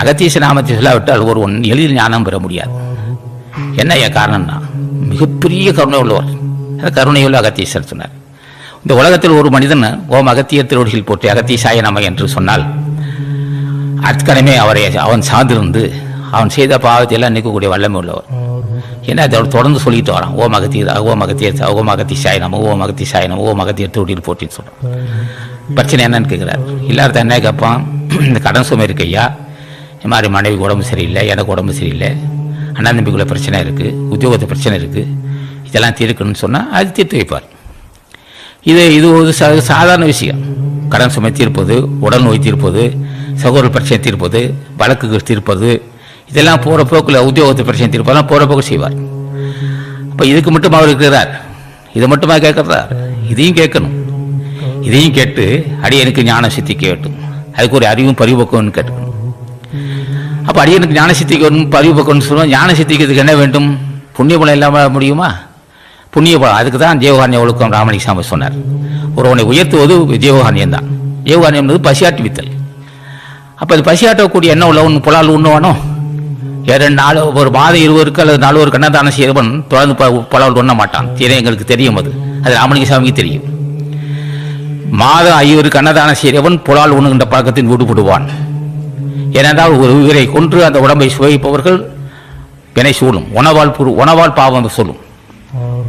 அகத்தீச நாமத்தை சொல்லாவிட்டால் ஒருவன் எளிதில் ஞானம் பெற முடியாது. என்ன ஏன் காரணம்னா மிகப்பெரிய கருணை உள்ளவர் அந்த கருணையுள்ள அகத்தீசர் சொன்னார். இந்த உலகத்தில் ஒரு மனிதன் ஓம் அகத்திய திருவடிகள் போட்டு அகத்தீசாய நம என்று சொன்னால் அத்தனமே அவரை அவன் சார்ந்திருந்து அவன் செய்த பாவத்தை எல்லாம் நீக்கக்கூடிய வல்லமை உள்ளவர். ஏன்னா அதை அவர் தொடர்ந்து சொல்லிட்டு வரான். ஓம் அகத்திய ஓம் அகத்திய ஓம் அகத்தி சாயனம் ஓம் அகத்தி சாயனம் ஓம் அகத்திய திருவடியில் போட்டின்னு சொல்கிறான் பிரச்சனை என்னன்னு கேட்குறாரு இல்லாத என்ன கேட்பான்? இந்த கடன் சுமை இருக்கு ஐயா. இந்த மாதிரி மனைவிக்கு உடம்பு சரியில்லை எனக்கு உடம்பு சரியில்லை. அண்ணா தம்பிக்குள்ளே பிரச்சனை இருக்குது உத்தியோகத்து பிரச்சனை இருக்குது இதெல்லாம் தீர்க்கணும்னு சொன்னால் அது தீர்த்து வைப்பார். இது இது ஒரு சாதாரண விஷயம். கடன் சுமை தீர்ப்பது உடல் நோய் தீர்ப்பது சகோதர பிரச்சனை தீர்ப்பது வழக்குகள் தீர்ப்பது இதெல்லாம் போகிற போக்கில் உத்தியோகத்து பிரச்சனை தீர்ப்பதெல்லாம் போகிற போக்கு செய்வார். அப்போ இதுக்கு மட்டும் அவர் இருக்கிறார். இதை மட்டுமா கேட்குறதா? இதையும் கேட்கணும். இதையும் கேட்டு அடி எனக்கு ஞான சித்தி கேட்டும் அதுக்கு ஒரு அறிவும் பரிபக்குவம்னு கேட்டுக்கணும். அப்போ அடியனுக்கு ஞான சித்திக்கு வரும் பரிபக்குவம்னு சொல்லுவோம் ஞான சித்திக்கிறதுக்கு என்ன வேண்டும்? புண்ணிய பலம் இல்லாமல் முடியுமா? புண்ணிய பலம் அதுக்கு தான் ஜீவகாரண்ய ஒழுக்கம் ராமலிங்க சாமி சொன்னார். ஒருவனை உயர்த்துவது ஜீவகாரண்யம் தான். ஜீவகாரண்யம் என்பது பசியாட்டி வித்தல். அப்போ அது பசியாட்டக்கூடிய என்ன உள்ளவன் புலால் உண்ணுவானோ? இரண்டு நாலு ஒரு மாதம் இருவருக்கு அல்லது நாலு கண்ணதானம் செய்தவன் தொடர்ந்து ப- புலால் உண்ண மாட்டான். இது எங்களுக்கு தெரியும் அது. அது ராமலிங்க சாமிக்கு தெரியும். மாதம் ஐவருக்கு அன்னதானம் செய்கிறவன் புலால் உண்ணுகின்ற பழக்கத்தில் விடுபடுவான். ஏனென்றால் ஒரு உயிரை கொன்று அந்த உடம்பை சுவைப்பவர்கள் வினை சூழும். உணவால் புரு உணவால் பாவம் சொல்லும்.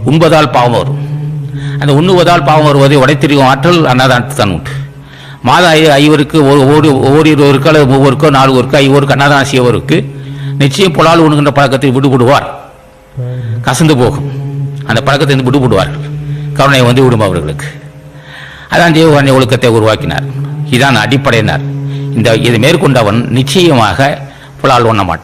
உண்பதால் பாவம் வரும். அந்த உண்ணுவதால் பாவம் வருவதை உடைத்திருக்கும் ஆற்றல் அன்னதானத்தான் உண்டு. மாத ஐ ஐவருக்கு ஒரு ஒரு ஓரிருவருக்கு அல்லது ஒவ்வொருக்கோ நாலுவருக்கு ஐவருக்கு அன்னதானம் செய்வருக்கு நிச்சயம் புலால் உணுகின்ற பழக்கத்தை விடுபடுவார். கசந்து போகும். அந்த பழக்கத்தை விடுபடுவார்கள். கருணை வந்து விடும் அவர்களுக்கு. அதான் ஜீவகாரண்ய ஒழுக்கத்தை உருவாக்கினார். இதான் அடிப்படையினார். இந்த இது மேற்கொண்டவன் நிச்சயமாக புலால் உண்ண மாட்டான்.